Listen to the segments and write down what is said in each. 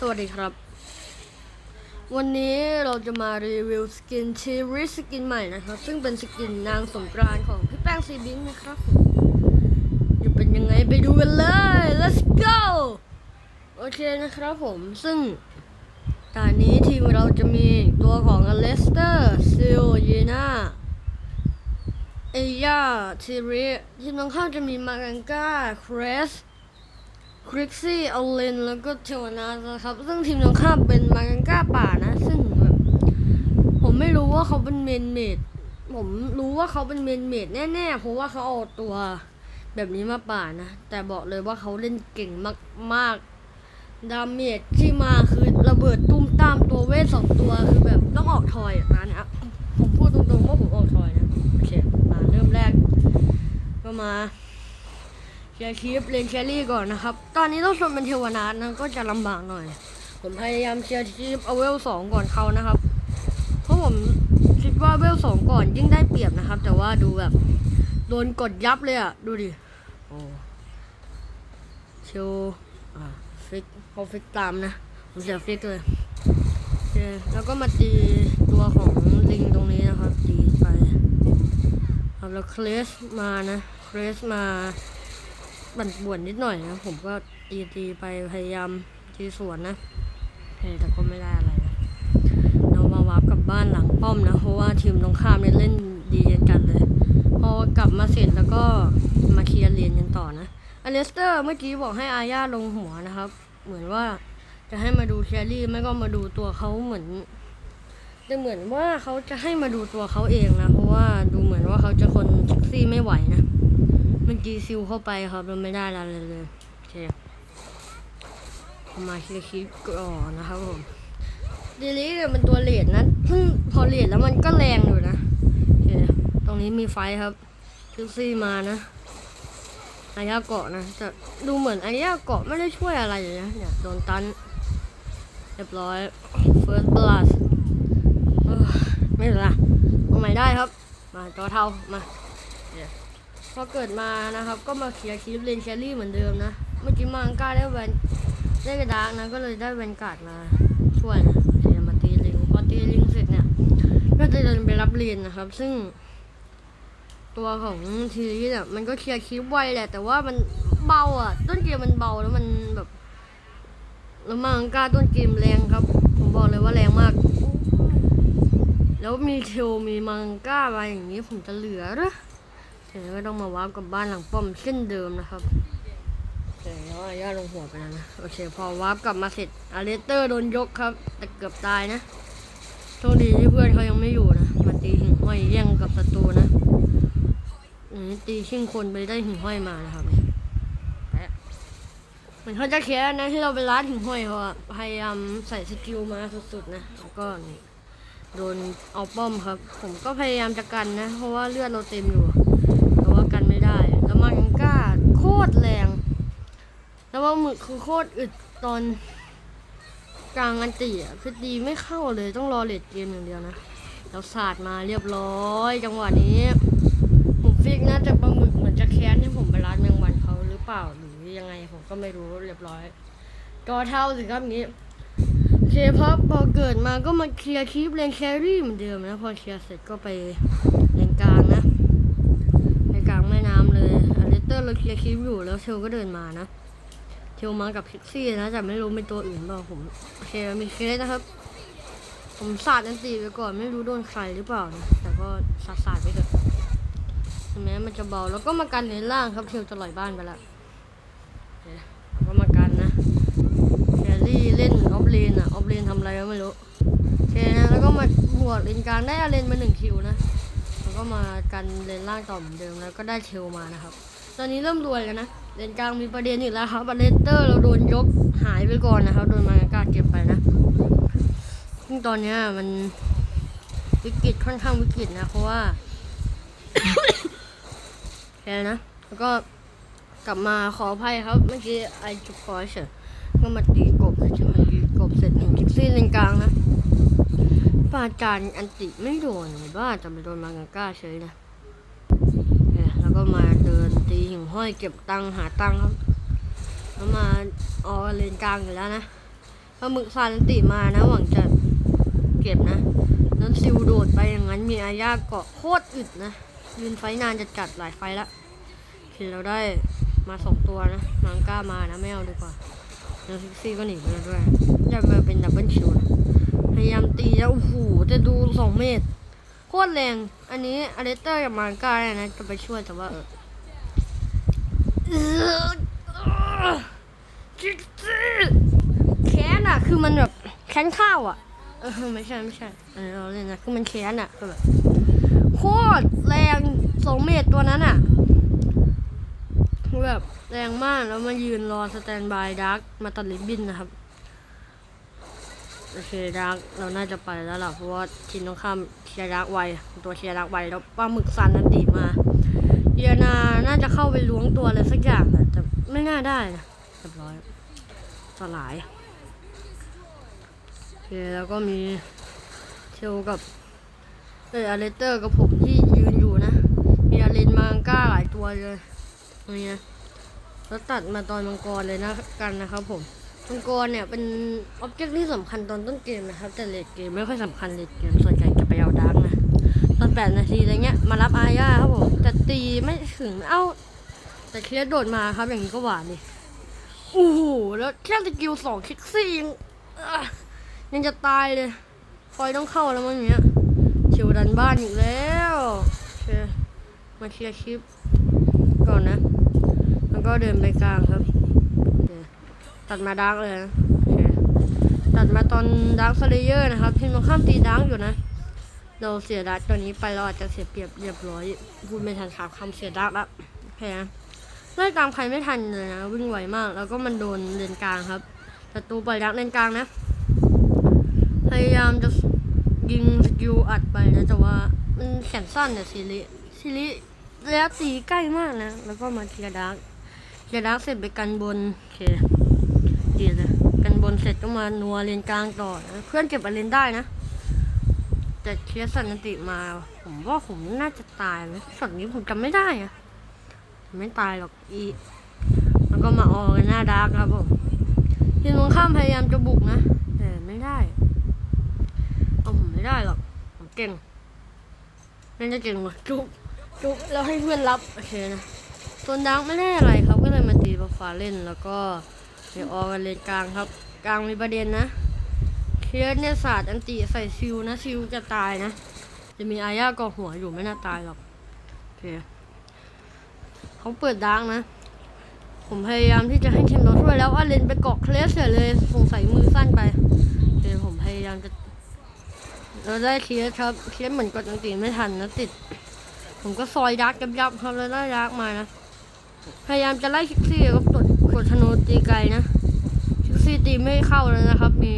สวัสดีครับ วันนี้เราจะมารีวิวสกินชีริสกินใหม่นะครับ ซึ่งเป็นสกินนางสงกรานของพี่แป้งซีบิงนะครับจะเป็นยังไงไปดูกันเลย let's go โอเคนะครับผม ซึ่งตอนนี้ทีมเราจะมีตัวของอเลสเตอร์ซิลยีนาเอียทีริทีมตรงข้าจะมีมากังกาครส คริกซี่เอาเลนแล้วก็เทวนาสนะครับ ซึ่งทีมตรงข้ามเป็นมากังก้าป่านะ ซึ่งแบบผมไม่รู้ว่าเขาเป็นเมนเมดผมรู้ว่าเขาเป็นเมนเมดแน่ๆ เพราะว่าเขาเอาตัวแบบนี้มาป่านะ แต่บอกเลยว่าเขาเล่นเก่งมากๆ ดาเมจที่มาคือระเบิดตุ้มตามตัวเวทสองตัวคือแบบต้องออกทอยอะนะเนี่ยผมพูดตรงๆว่าผมออกทอยนะ โอเค มาเริ่มแรกก็มา เคลียร์คลิปเลนแครี่ก่อนนะครับ ตอนนี้ต้องชมเป็นเทวนาทนะก็จะลำบากหน่อย ผมพยายามเคลียร์คลิปเอาเวลสองก่อนเขานะครับ เพราะผมคิดว่าเวลสองก่อนยิ่งได้เปรียบนะครับ แต่ว่าดูแบบโดนกดยับเลยอะ ดูดิ โอ้เชลอ่าฟิกเขาฟิกตามนะ ผมเสียฟิกเลยแล้วก็มาตีตัวของลิงตรงนี้นะครับตีไปครับแล้วเคลสมานะเคลสมา บั่นป่วนนิดหน่อยนะ ผมก็ตีตีไปพยายามตีสวนนะแต่ก็ไม่ได้อะไรนะเรามาวาร์ปกลับบ้านหลังป้อมนะ เพราะว่าทีมตรงข้ามเนี่ยเล่นดีกันเลย พอกลับมาเสร็จแล้วก็มาเคลียร์เลนกันต่อนะอเลสเตอร์เมื่อกี้บอกให้อาญาลงหัวนะครับ เหมือนว่าจะให้มาดูแครี่ไม่ก็มาดูตัวเขาเหมือนจะเหมือนว่าเขาจะให้มาดูตัวเขาเองนะ เพราะว่าดูเหมือนว่าเขาจะคนเซ็กซี่ไม่ไหวนะ มื่อกี้ซิลเข้าไปครับเราไม่ได้อะไรเลยโอเคเอามาคลิปคลิปก่อนนะครับผมดีลี่เนี่ยมันตัวเลดนะซึ่งพอเลดแล้วมันก็แรงอยู่นะโอเคตรงนี้มีไฟครับคิวซี่มานะอายาเกาะนะแต่ดูเหมือนอายาเกาะไม่ได้ช่วยอะไรเลยนะเนี่ยโดนตันเรียบร้อย first blood ไม่เป็นไรเอาใหม่ได้ครับ มาจอเท่ามา พอเกิดมานะครับ ก็มาเคลียร์คลิปเลนแครี่เหมือนเดิมนะ เมื่อกี้มังก้าได้แวนได้กระดาษนะ ก็เลยได้แวนการ์ดมาช่วยนะเดี๋ยวมาตีลิง พอตีลิงเสร็จเนี่ย ก็จะเดินไปรับเลนนะครับ ซึ่ง ตัวของทีนี้เนี่ยมันก็เคลียร์คลิปไวแหละ แต่ว่ามันเบาอะ ต้นเกมมันเบาแล้วมันแบบแล้วมังก้าต้นเกมแรงครับ ผมบอกเลยว่าแรงมาก แล้วมีเทลมีมังก้ามาอย่างนี้ผมจะเหลือหรอ เดี๋ยวก็ต้องมาว้าร์ปกับบ้านหลังป้อมเช่นเดิมนะครับโอเคแล้วอาญาลงหัวไปแล้วนะโอเค พอว้าร์ปกลับมาเสร็จอาเลเตอร์โดนยกครับ แต่เกือบตายนะโชคดีที่เพื่อนเขายังไม่อยู่นะมาตีหิ่งห้อยแย่งกับศัตรูนะอืตีชิงคนไปได้หิ่งห้อยมานะครับเหมือนเขาจะแค้นนะที่เราไปร้านหิ่งห้อยเขาพยายามใส่สกิลมาสุดๆนะแล้วก็นี่โดนเอาป้อมครับ ผมก็พยายามจะกันนะ เพราะว่าเลือดเราเต็มอยู่ แต่ว่ากันไม่ได้ แล้วมายังกล้าโค ตรแรง แล้วว่าหมึกคือโคตรอึดตอนกลางอันตีอะคือตีไม่เข้าเลยต้องรอเลดเกมอย่างเดียวนะแล้วสาดมาเรียบร้อย จังหวะนี้ผมฟิกน่าจะปลาหมึกเหมือนจะแค้นที่ผมไปร้านแมงวันเขาหรือเปล่าหรือยังไงผมก็ไม่รู้เรียบร้อยจอเท่าสิครับนี้เคพอพอเกิดมาก็มาเคลียร์คลิปเลนแครี่เหมือนเดิมนะพอเคลียร์เสร็จก็ไปเลนกลางนะ ไปกลางแม่น้ำเลย อเตอร์เราเคลียร์คลิปอยู่แล้วเชลก็เดินมานะเชลมากับพิกซี่นะแต่ไม่รู้เป็นตัวอื่นเปล่าผมโอเคมีเคสนะครับ ผมสาดอันตีไปก่อนไม่รู้โดนใครหรือเปล่านะแต่ก็สาดสาดๆไปเถอะแม้มันจะเบาแล้วก็มากันในล่างครับเชลจะลอยบ้านไปแล้วเคแล้วก็มากันนะแครี่เล่นออฟเลนอะออฟเลนทำอะไรก็ไม่รู้โอเคนะแล้วก็มาบวกเลนกลางได้อาเลนมาหนึ่งคิวนะแล้วก็มากันเลนล่างต่อเหมือนเดิมแล้วก็ได้เชลมานะครับ ตอนนี้เริ่มรวยกันนะเลนกลางมีประเด็นอีกแล้วครับบัลเลนเตอร์เราโดนยกหายไปก่อนนะครับ โดนมากาเก็บไปนะซึ่งตอนนี้มันวิกฤตค่อนข้างวิกฤตนะ เพราะว่าแค่นะ แล้วก็กลับมาขออภัยครับ เมื่อกี้ไอจุกคอยเฉยก็มาตีกบใช่ไหมตีกบเสร็จหนึ่งกิกซี่เลนกลางนะปาจานอันติไม่โดนบ้าจะไปโดนมากาก้าเฉยนะ แล้วก็มาเดินตีหิ่งห้อยเก็บตังหาตังครับแล้วมาออเลนกลางอยู่แล้วนะปลาหมึกซานติมานะ หวังจะเก็บนะแล้วซิลโดดไปอย่างนั้นมีอาญาเกาะโคตรอึดนะยืนไฟนานจะจัดหลายไฟละคือเราได้มาสองตัวนะมังก้ามานะไม่เอาดีกว่าแล้วซิกซี่ก็หนีไปแล้วด้วยจะมาเป็นดับเบิลคิวนะพยายามตีแล้วโอ้โหจะดูสองเมตร คตรแรง อันนี้อเลสเตอร์กับมังก้าเนี่ยนะจะไปช่วยแต่ว่าเออเออเออซิกซี่แค้นอะคือมันแบบแค้นข้าวอะไม่ใช่ไม่ใช่เออเราเล่นนะคือมันแค้นอะคือแบบโคตรแรงสองเมตรตัวนั้นอะแบบแรงมากแล้วมายืนรอสแตนบายดักมาตัดลิบบินนะครับ โอเคดักเราน่าจะไปแล้วล่ะเพราะว่าทีมต้องข้ามเชียร์ดักไวตัวเชียร์ดักไวแล้วปลาหมึกซันนันติมาเยียนาน่าจะเข้าไปล้วงตัวอะไรสักอย่างนะแต่ไม่น่าได้นะเรียบร้อยสลายโอเคแล้วก็มีเทลกับเอออาเลเตอร์กับผมที่ยืนอยู่นะ มีอาเลนมังก้าหลายตัวเลยนี่นะแล้วตัดมาตอนมังกรเลยนะกันนะครับผม มังกรเนี่ยเป็นอ็อบเจกต์ที่สำคัญตอนต้นเกมนะครับ แต่เลดเกมไม่ค่อยสำคัญเลดเกมส่วนใหญ่จะไปเอาดาร์กนะตอนแปดนาทีอะไรเงี้ยมารับอาญาครับผมแต่ตีไม่ถึงเอ้า แต่เคลียร์โดดมาครับอย่างนี้ก็หวานดิโอ้โหแล้วแค่สกิลสองคลิกซี่ยังยังจะตายเลยคอยต้องเข้าแล้วมั้งอย่างเงี้ยวดันบ้านอีกแล้วเคมาเคลียร์คลิปก่อนนะ แล้วก็เดินไปกลางครับ ตัดมาดาร์กเลยนะตัดมาตอนดาร์กสเลเยอร์นะครับทีมตรงข้ามตีดาร์กอยู่นะ เราเสียดาร์กตัวนี้ไปเราอาจจะเสียเปรียบเรียบร้อยพูดไม่ทันขาดคำเสียดาร์กละโอเคนะไล่ตามใครไม่ทันเลยนะวิ่งไวมาก แล้วก็มันโดนเลนกลางครับศัตรูปล่อยดาร์กเลนกลางนะ พยายามจะยิงสกิลอัดไปนะแต่ว่ามันแขนสั้นเนี่ยซิริซิริแล้วตีใกล้มากนะ แล้วก็มาเคลียร์ดาร์กเคลียร์ดาร์กเสร็จไปกันบนโอเค ดีเลยกันบนเสร็จก็มานัวเลนกลางต่อนะเพื่อนเก็บอเลนได้นะแต่เคลียร์สันติมา ผมว่าผมน่าจะตายไหมช็อตนี้ผมจำไม่ได้อะไม่ตายหรอกอีแล้วก็มาออกันหน้าดาร์กครับผมทีมตรงข้ามพยายามจะบุกนะแต่ไม่ได้เอาผมไม่ได้หรอกผมเก่งนั่นจะเก่งกว่าจุ๊บจุ๊บแล้วให้เพื่อนรับโอเคนะส่วนดังไม่ได้อะไรครับก็เลยมาตีบอฟ้าเล่นแล้วก็ เดี๋ยวออกกันเลนกลางครับ กลางมีประเด็นนะเคลียร์เนี่ยศาสตร์อันติใส่ซิลนะซิลจะตายนะ จะมีอาญาก่อหัวอยู่ไม่น่าตายหรอกโอเคเขาเปิดดังนะ ผมพยายามที่จะให้ทีมเราช่วยแล้วอาเลนไปเกาะเคลสเสียเลยสงสัยมือสั้นไปโอเคผมพยายามจะเราได้เคลสครับเคลสเหมือนกดอันตีไม่ทันนะติด ผมก็ซอยดักยับยับๆครับแล้วได้ดักมานะพยายามจะไล่คิกซี่ก็ ธนูตีไกลนะคิกซี่ตีไม่เข้าเลยนะครับ มี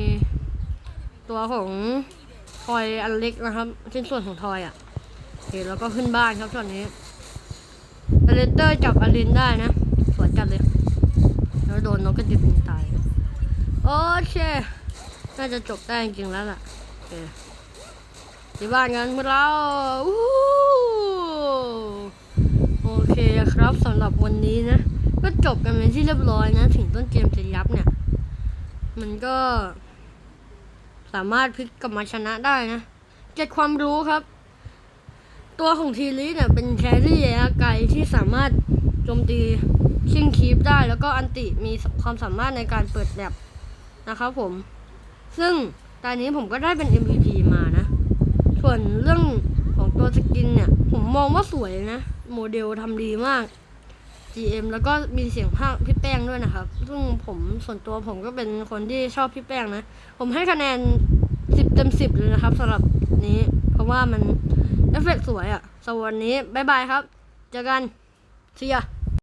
ตัวของทอยอันเล็กนะครับชิ้นส่วนของทอยอะโอเคแล้วก็ขึ้นบ้านครับช็อตนี้อเลเตอร์จับอลินได้นะ สวยจัดเลย แล้วโดนนกกระจิบยิงตาย โอเค น่าจะจบได้จริงแล้วล่ะโอเคที่บ้านกันพวกเราโอเคครับสำหรับวันนี้นะ ก็จบกันเป็นที่เรียบร้อยนะ ถึงต้นเกมจะยับเนี่ย มันก็ สามารถพลิกกลับมาชนะได้นะ เก็บความรู้ครับ ตัวของทีลีเนี่ย เป็นแครี่ระยะไกลที่สามารถโจมตีชิงคีปได้ แล้วก็อันติมีความสามารถในการเปิดแบบนะครับผม ซึ่งตอนนี้ผมก็ได้เป็น MVP มานะ ส่วนเรื่องของตัวสกินเนี่ย ผมมองว่าสวยนะ โมเดลทำดีมาก GM แล้วก็มีเสียงภาคพี่แป้งด้วยนะครับ ซึ่งผมส่วนตัวผมก็เป็นคนที่ชอบพี่แป้งนะ ผมให้คะแนนสิบเต็มสิบเลยนะครับสำหรับนี้ เพราะว่ามันเอฟเฟกต์สวยอะ่ะสวันนี้บ๊ายบายครับ เจอกัน See ya